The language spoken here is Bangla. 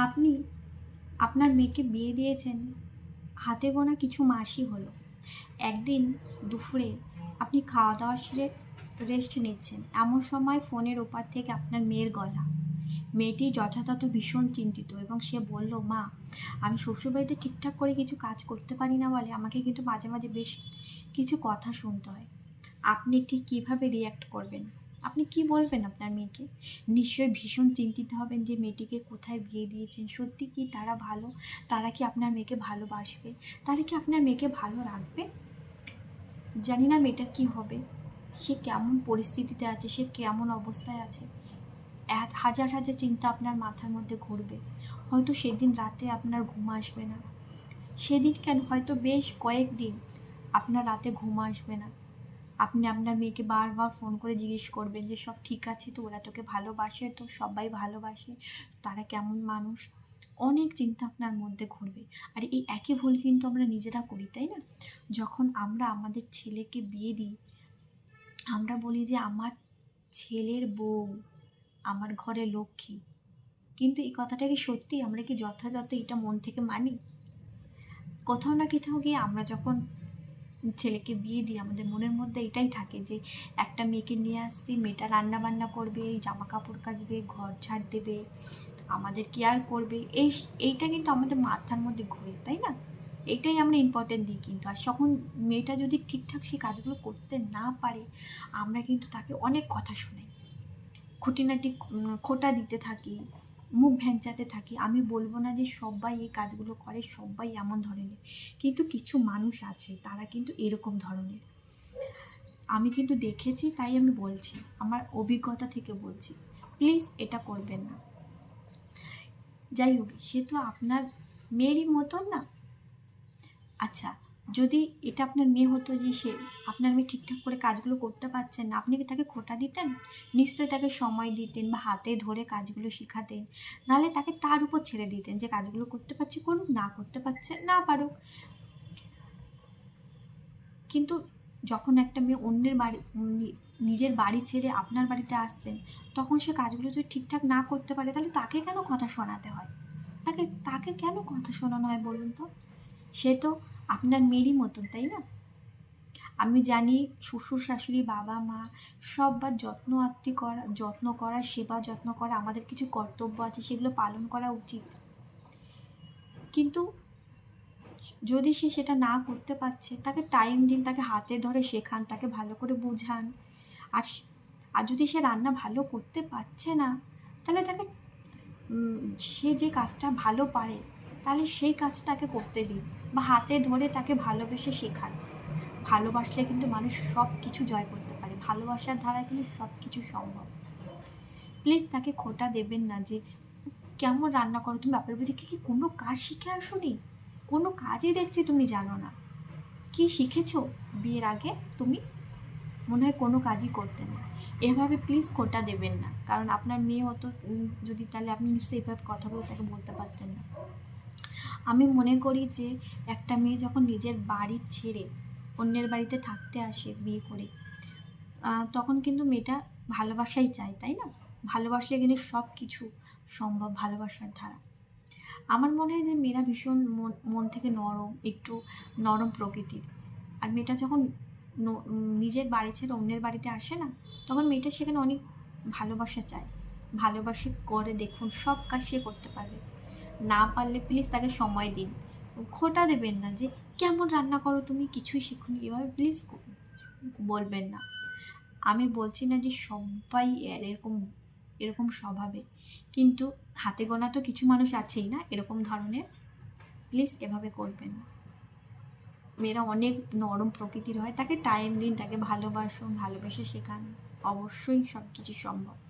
আপনি আপনার মেয়েকে বিয়ে দিয়েছেন, হাতে গোনা কিছু মাসই হলো। একদিন দুপুরে আপনি খাওয়া দাওয়া সেরে রেস্ট নিচ্ছেন। এমন সময় ফোনের ওপার থেকে আপনার মেয়ের গলা। মেয়েটি যথাযথ ভীষণ চিন্তিত এবং সে বলল, মা, আমি শ্বশুরবাড়িতে ঠিকঠাক করে কিছু কাজ করতে পারি না বলে আমাকে কিন্তু মাঝে মাঝে বেশ কিছু কথা শুনতে হয়। আপনি ঠিক কীভাবে রিয়্যাক্ট করবেন? আপনি কি বলবেন আপনার মেয়েকে? নিশ্চয়ই ভীষণ চিন্তিত হবেন যে মেয়েটিকে কোথায় বিয়ে দিয়েছেন। সত্যি কি তারা ভালো? তারা কি আপনার মেয়েকে ভালোবাসবে? তারা কি আপনার মেয়েকে ভালো রাখবে? জানি না মেয়েটার কি হবে। সে কেমন পরিস্থিতিতে আছে? সে কেমন অবস্থায় আছে? এক হাজার হাজার চিন্তা আপনার মাথার মধ্যে ঘুরবে। হয়তো সেদিন রাতে আপনার ঘুম আসবে না। সেদিন কেন? হয়তো বেশ কয়েকদিন আপনার রাতে ঘুম আসবে না। আপনি আপনার মেয়েকে বারবার ফোন করে জিজ্ঞেস করবেন যে, সব ঠিক আছে তো? ওরা তোকে ভালোবাসে তো? সবাই ভালোবাসে? তারা কেমন মানুষ? অনেক চিন্তা আপনার মধ্যে ঘুরবে। আর এই একই ভুল কিন্তু আমরা নিজেরা করি, তাই না? যখন আমরা আমাদের ছেলেকে বিয়ে দিই, আমরা বলি যে, আমার ছেলের বউ, আমার ঘরে লক্ষ্মী। কিন্তু এই কথাটা কি সত্যি? আমরা কি যথাযথ এটা মন থেকে মানি? কোথাও না কোথাও গিয়ে আমরা যখন ছেলেকে বিয়ে দিই আমাদের মনের মধ্যে এটাই থাকে যে একটা মেয়েকে নিয়ে আসছি, মেয়েটা রান্না বান্না করবে জামা কাপড় কাচবে, ঘর ঝাড় দেবে, আমাদের কেয়ার করবে। এই এইটা কিন্তু আমাদের মাথার মধ্যে ঘুরে, তাই না? এইটাই আমরা ইম্পর্টেন্ট দিই কিন্তু। আর যখন মেয়েটা যদি ঠিকঠাক সেই কাজগুলো করতে না পারে, আমরা কিন্তু তাকে অনেক কথা শোনাই। খুঁটিনাটি খোটা দিতে থাকি মুখ ভ্যাংচাতে থাকি। আমি বলব না যে সবাই এই কাজগুলো করে সবাই এমন ধরনের। কিন্তু কিছু মানুষ আছে, তারা কিন্তু এরকম ধরনের। আমি কিন্তু দেখেছি, তাই আমি বলছি, আমার অভিজ্ঞতা থেকে বলছি। প্লিজ এটা করবেন না। যাই হোক, সে তো আপনার মেয়েরই মতন না? আচ্ছা যদি এটা আপনার মেয়ে হতো যে সে আপনার মেয়ে ঠিকঠাক করে কাজগুলো করতে পারছেন না, আপনি কি তাকে খোটা দিতেন? নিশ্চয়ই তাকে সময় দিতেন বা হাতে ধরে কাজগুলো শেখাতেন। নাহলে তাকে তার উপর ছেড়ে দিতেন যে কাজগুলো করতে পারছে করুক, না করতে পারছে, না পারুক। কিন্তু যখন একটা মেয়ে অন্যের বাড়ি নিজের বাড়ি ছেড়ে আপনার বাড়িতে আসছেন, তখন সে কাজগুলো যদি ঠিকঠাক না করতে পারে, তাহলে তাকে কেন কথা শোনাতে হয়? তাকে তাকে কেন কথা শোনানো হয় বলুন তো? সে তো আপনার মেয়েরই মতন, তাই না? আমি জানি শ্বশুর শাশুড়ি, বাবা, মা সববার যত্ন আত্মি করা, যত্ন করা, সেবা যত্ন করা, আমাদের কিছু কর্তব্য আছে, সেগুলো পালন করা উচিত। কিন্তু যদি সে সেটা না করতে পারছে, তাকে টাইম দিন, তাকে হাতে ধরে শেখান, তাকে ভালো করে বুঝান। আর আর যদি সে রান্না ভালো করতে পারছে না, তাহলে তাকে সে যে কাজটা ভালো পারে তাহলে সেই কাজটাকে করতে দিন বা হাতে ধরে তাকে ভালোবেসে শেখান। ভালোবাসলে কিন্তু মানুষ সব কিছু জয় করতে পারে। ভালোবাসার ধারায় কিন্তু সব কিছু সম্ভব। প্লিজ তাকে খোটা দেবেন না যে কেমন রান্না করো তুমি? বাড়ি থেকে কি কোনো কাজ শিখে আসোনি? কোনো কাজই দেখছি তুমি জানো না। কি শিখেছো? বিয়ের আগে তুমি? মনে হয় কোনো কাজই করতে না। এভাবে প্লিজ খোটা দেবেন না। কারণ আপনার মেয়ে হতো যদি তাহলে আপনি নিশ্চয়ই এভাবে কথাগুলো তাকে বলতে পারতেন না। আমি মনে করি যে একটা মেয়ে যখন নিজের বাড়ি ছেড়ে অন্যের বাড়িতে থাকতে আসে বিয়ে করে তখন কিন্তু মেয়েটা ভালোবাসাই চায়, তাই না? ভালোবাসলে কিন্তু সব কিছু সম্ভব ভালোবাসার ধারা। আমার মনে হয় যে মেয়েরা ভীষণ মন মন থেকে নরম, একটু নরম প্রকৃতির। আর মেয়েটা যখন নিজের বাড়ি ছেড়ে অন্যের বাড়িতে আসে না, তখন মেয়েটা সেখানে অনেক ভালোবাসা চায়। ভালোবাসে, করে, দেখুন, সব কাজ সে করতে পারবে। না পারলে প্লিজ তাকে সময় দিন। খোটা দেবেন না যে, কেমন রান্না করো তুমি? কিছুই শিখুনি। এভাবে প্লিজ বলবেন না। আমি বলছি না যে, সবাই এর- এরকম এরকম স্বভাবে। কিন্তু হাতে গোনা তো কিছু মানুষ আছেই না, এরকম ধরনের প্লিজ এভাবে করবেন না। মেয়েরা অনেক নরম প্রকৃতির হয়, তাকে টাইম দিন, তাকে ভালোবাসুন, ভালোবেসে শেখান। অবশ্যই সব কিছু সম্ভব।